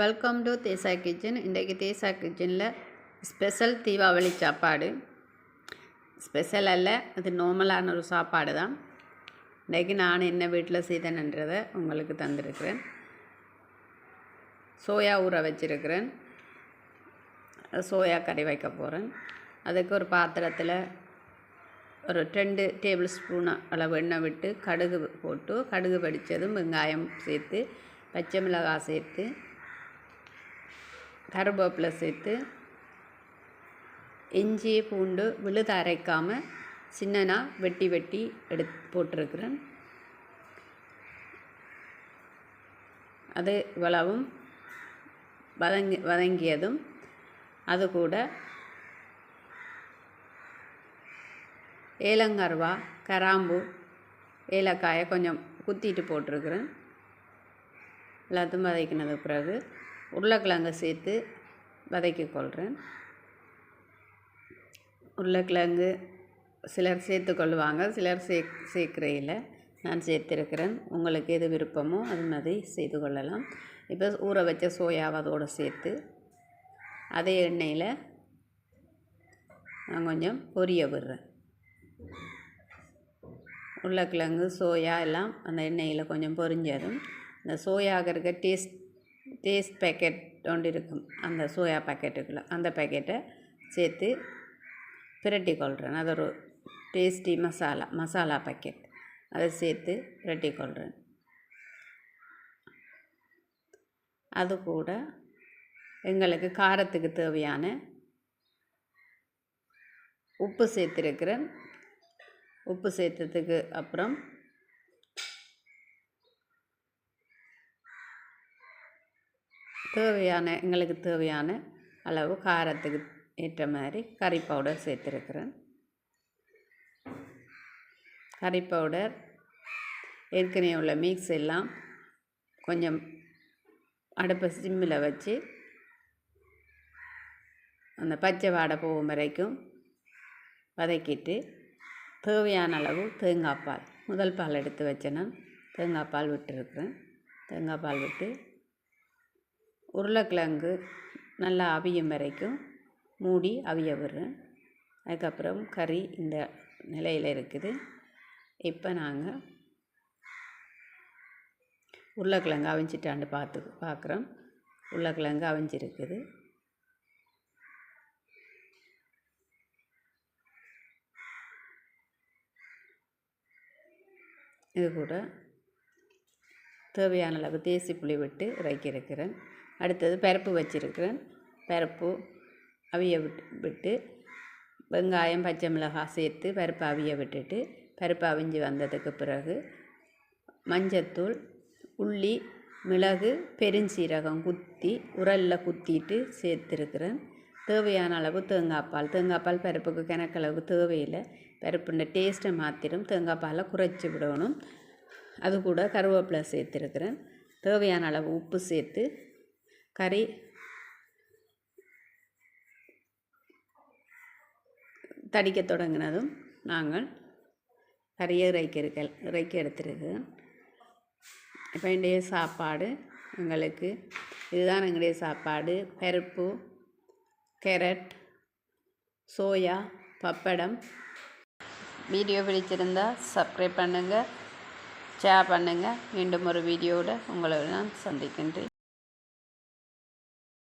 Welcome to Desai kitchen இன்றைக்கு தேசா கிச்சனில் special Deepavali சாப்பாடு. ஸ்பெஷல் அல்ல அது நார்மலான ஒரு சாப்பாடு தான் இன்றைக்கு நான் என்ன வீட்டில் செய்தேன்ன்றதை உங்களுக்கு தந்திருக்கிறேன். சோயா ஊற வச்சுருக்கிறேன். சோயா கறி வைக்க போகிறேன் அதுக்கு ஒரு பாத்திரத்தில் ஒரு ரெண்டு டேபிள் ஸ்பூன் அளவு எண்ணெய் விட்டு கடுகு போட்டு கடுகு படித்ததும் வெங்காயம் சேர்த்து பச்சை மிளகாய் சேர்த்து கருவேப்பிலை சேர்த்து இஞ்சி பூண்டு விழுத அரைக்காமல் சின்னனாக வெட்டி வெட்டி எடுத்து போட்டிருக்கிறேன். அது இவ்வளவும் வதங்கி வதங்கியதும் அது கூட ஏலங்கருவா கராம்பு ஏலக்காயை கொஞ்சம் குத்திட்டு போட்டிருக்கிறேன். எல்லாத்தையும் வதக்கினது பிறகு உருளைக்கிழங்கு சேர்த்து வதக்கி கொள்கிறேன். உருளைக்கிழங்கு சிலர் சேர்த்து கொள்ளுவாங்க சிலர் சே சேர்க்குறையில் நான் சேர்த்துருக்கிறேன். உங்களுக்கு எது விருப்பமோ அது மாதிரி செய்து கொள்ளலாம். இப்போ ஊற வச்ச சோயாவை அதோடு சேர்த்து அதே எண்ணெயில் நான் கொஞ்சம் பொரிய விடுறேன். உருளைக்கிழங்கு சோயா எல்லாம் அந்த எண்ணெயில் கொஞ்சம் பொரிஞ்சதும் இந்த சோயாக இருக்க டேஸ்ட் டேஸ்ட் பேக்கெட் ஒன்று இருக்கும். அந்த சோயா பாக்கெட்டுக்குள்ளே அந்த பேக்கெட்டை சேர்த்து பிரட்டி கொள்கிறேன் அது ஒரு டேஸ்டி மசாலா மசாலா பேக்கெட் அதை சேர்த்து பிரட்டி கொள்கிறேன் அது கூட எங்களுக்கு காரத்துக்கு தேவையான உப்பு சேர்த்துருக்கிறேன். உப்பு சேர்த்ததுக்கு அப்புறம் தேவையான எங்களுக்கு தேவையான அளவு காரத்துக்கு ஏற்ற மாதிரி கறி பவுடர் சேர்த்துருக்குறேன். கறி பவுடர் ஏற்கனவே உள்ள மிக்ஸ் எல்லாம் கொஞ்சம் அடுப்பை சிம்மில் வச்சு அந்த பச்சை வாடை போகும் வரைக்கும் வதக்கிட்டு தேவையான அளவு தேங்காய் பால் முதல் பால் எடுத்து வச்சேன்னா தேங்காய் பால் விட்டுருக்குறேன். தேங்காய் பால் விட்டு உருளைக்கிழங்கு நல்லா அவியும் வரைக்கும் மூடி அவிய விடுறேன் அதுக்கப்புறம் கறி இந்த நிலையில் இருக்குது. இப்போ நாங்கள் உருளைக்கிழங்கு அவிஞ்சிட்டாண்டு பார்த்து பார்க்குறோம் உருளைக்கிழங்கு அவிஞ்சிருக்குது. இது கூட தேவையான அளவு தேசி புளி விட்டு இறக்கியிருக்கிறேன். அடுத்தது பருப்பு வச்சுருக்கிறேன். பருப்பு அவிய விட்டு விட்டு வெங்காயம் பச்சை மிளகாய் சேர்த்து பருப்பு அவிய விட்டுட்டு பருப்பு அவிஞ்சு வந்ததுக்கு பிறகு மஞ்சத்தூள் உள்ளி மிளகு பெருஞ்சீரகம் குத்தி உரலில் குத்திட்டு சேர்த்துருக்குறேன். தேவையான அளவு தேங்காய் பால். தேங்காய் பால் பருப்புக்கு கணக்களவு தேவையில்லை. பருப்புன்ற டேஸ்ட்டை மாற்றிடும் தேங்காய் பாலை குறைச்சி விடணும். அது கூட கருவேப்பிலை சேர்த்துருக்குறேன். தேவையான அளவு உப்பு சேர்த்து கறி தடிக்க தொடங்கினதும் நாங்கள் கறியை இறைக்க இருக்க இறைக்க எடுத்துருக்கு இப்போ என்னுடைய சாப்பாடு எங்களுக்கு இதுதான் எங்களுடைய சாப்பாடு. பருப்பு கேரட் சோயா பப்படம். வீடியோ பிடிச்சிருந்தால் சப்ஸ்கிரைப் பண்ணுங்கள் ஷேர் பண்ணுங்கள் மீண்டும் ஒரு வீடியோவோட உங்களை நான் சந்திக்கின்றேன்.